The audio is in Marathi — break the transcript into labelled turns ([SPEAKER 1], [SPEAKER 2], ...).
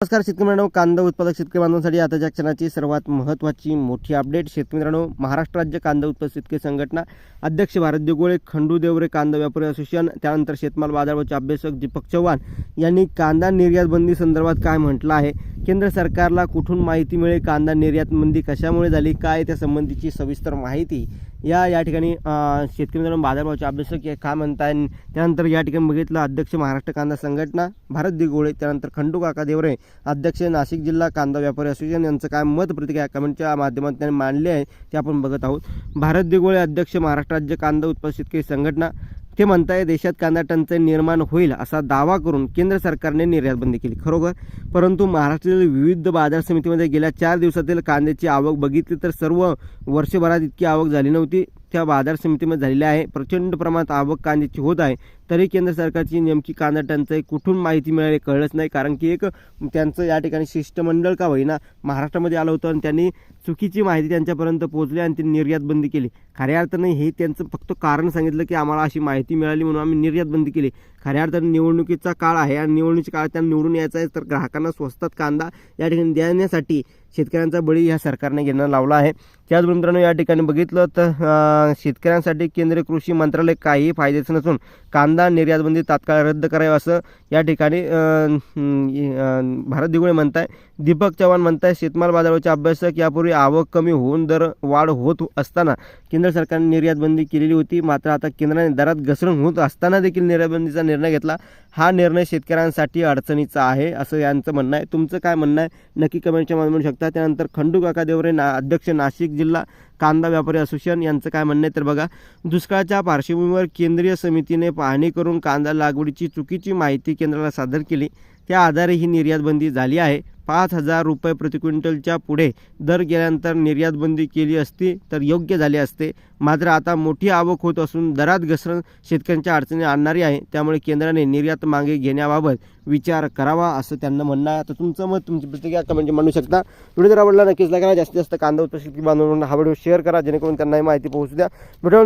[SPEAKER 1] नमस्कार शेतकरी मित्रांनो कांदा उत्पादक शेतकरी बांधवांसाठी आताच्या क्षणाची सर्वात महत्त्वाची मोठी अपडेट शेतकरी मित्रांनो महाराष्ट्र राज्य कांदा उत्पादक शेतकरी संघटना अध्यक्ष भारत दिगोळे खंडू देवरे कांदा व्यापारी असोसिएशन त्यानंतर शेतमाल बाजारभावाचे अभ्यासक दीपक चव्हाण यांनी कांदा निर्यात बंदी संदर्भात काय म्हटलं आहे? केंद्र सरकारला कुठून माहिती मिळेल? कांदा निर्यात मंदी कशामुळे झाली? काय त्या संबंधीची सविस्तर माहिती? या या ठिकाणी शेतकरी मित्रांनो बाजारभावाचे अभ्यासक काय म्हणताय? त्यानंतर या ठिकाणी बघितलं अध्यक्ष महाराष्ट्र कांदा संघटना भारत दिगोळे त्यानंतर खंडू काका देवरे अध्यक्ष नाशिक जिल्हा कांदा व्यापारी असोसिएशन यांचं काय मत प्रतिक्रिया कमेंटच्या माध्यमातून त्यांनी मांडले आहे ते आपण बघत आहोत. भारत दिगोळे अध्यक्ष महाराष्ट्र राज्य कांदा उत्पादक शेतकरी संघटना ते म्हणताय देशात कांदा टंचाई निर्माण होईल असा दावा करून केंद्र सरकारने निर्यात बंदी केली. खरोखर? परंतु महाराष्ट्रातील विविध बाजार समितीमध्ये गेल्या चार दिवसातील कांद्याची आवक बघितली तर सर्व वर्षभरात इतकी आवक झाली नव्हती. त्या बाजार समितीमध्ये झालेल्या आहे. प्रचंड प्रमाणात आवक कांद्याची होत आहे. तरी केंद्र सरकारची नेमकी कांदा टंचाई कुठून माहिती मिळाली कळलंच नाही. कारण की एक त्यांचं या ठिकाणी शिष्टमंडळ का होईना महाराष्ट्रामध्ये आलं होतं आणि त्यांनी चुकीची माहिती त्यांच्यापर्यंत पोहोचली आणि ती निर्यात बंदी केली. खऱ्या अर्थाने हे त्यांचं फक्त कारण सांगितलं की आम्हाला अशी माहिती मिळाली म्हणून आम्ही निर्यात बंदी केली. खऱ्या अर्थाने निवडणुकीचा काळ आहे आणि निवडणुकीच्या काळात त्यांना निवडून यायचं आहे तर ग्राहकांना स्वस्तात कांदा या ठिकाणी देण्यासाठी शेतकऱ्यांचा बळी ह्या सरकारने घेणं लावला आहे. त्याचबरोबर मित्रांनो या ठिकाणी बघितलं तर शेतकऱ्यांसाठी केंद्रीय कृषी मंत्रालय काहीही फायद्याचं नसून कांदा निर्यातबंदी तात्काळ रद्द करावी असं या ठिकाणी भारत दिगुळे म्हणताय. दीपक चव्हाण म्हणत आहे शेतमाल बाजाराचे अभ्यासक यापूर्वी आवक कमी होऊन दर वाढ होत असताना केंद्र सरकारने निर्यातबंदी केलेली होती. मात्र आता केंद्राने दरात घसरण होत असताना देखील निर्यातबंदीचा निर्णय घेतला. हा निर्णय शेतकऱ्यांसाठी अडचणीचा आहे असं यांचं म्हणणं आहे. तुमचं काय म्हणणं आहे? नक्की कमेंटच्या माध्यमातून शकता त्यानंतर खंडू काका देवरे ना अध्यक्ष नाशिक जिल्हा कांदा व्यापारी असोसिएशन यांचं काय म्हणणं आहे तर बघा दुष्काळाच्या पार्श्वभूमीवर केंद्रीय समितीने पाहणी करून कांदा लागवडीची चुकीची माहिती केंद्राला सादर केली. त्या आधारे ही निर्यात बंदी झाली आहे. पाच हजार रुपये प्रति क्विंटलच्या पुढे दर गेल्यानंतर निर्यात बंदी केली असती तर योग्य झाले असते. मात्र आता मोठी आवक होत असून दरात घसरण शेतकऱ्यांच्या अडचणी आणणारी आहे. त्यामुळे केंद्राने निर्यात मागे घेण्याबाबत विचार करावा असं त्यांना म्हणणं आहे. आता तुमचं मत तुमची प्रतिक्रिया कमेंट म्हणू शकता. व्हिडिओ जर आवडला नक्कीच करा. जास्तीत जास्त कांदा उत्पादक बांधून हा व्हिडिओ शेअर करा. जेणेकरून त्यांनाही माहिती पोहोचू द्या. व्हिडिओ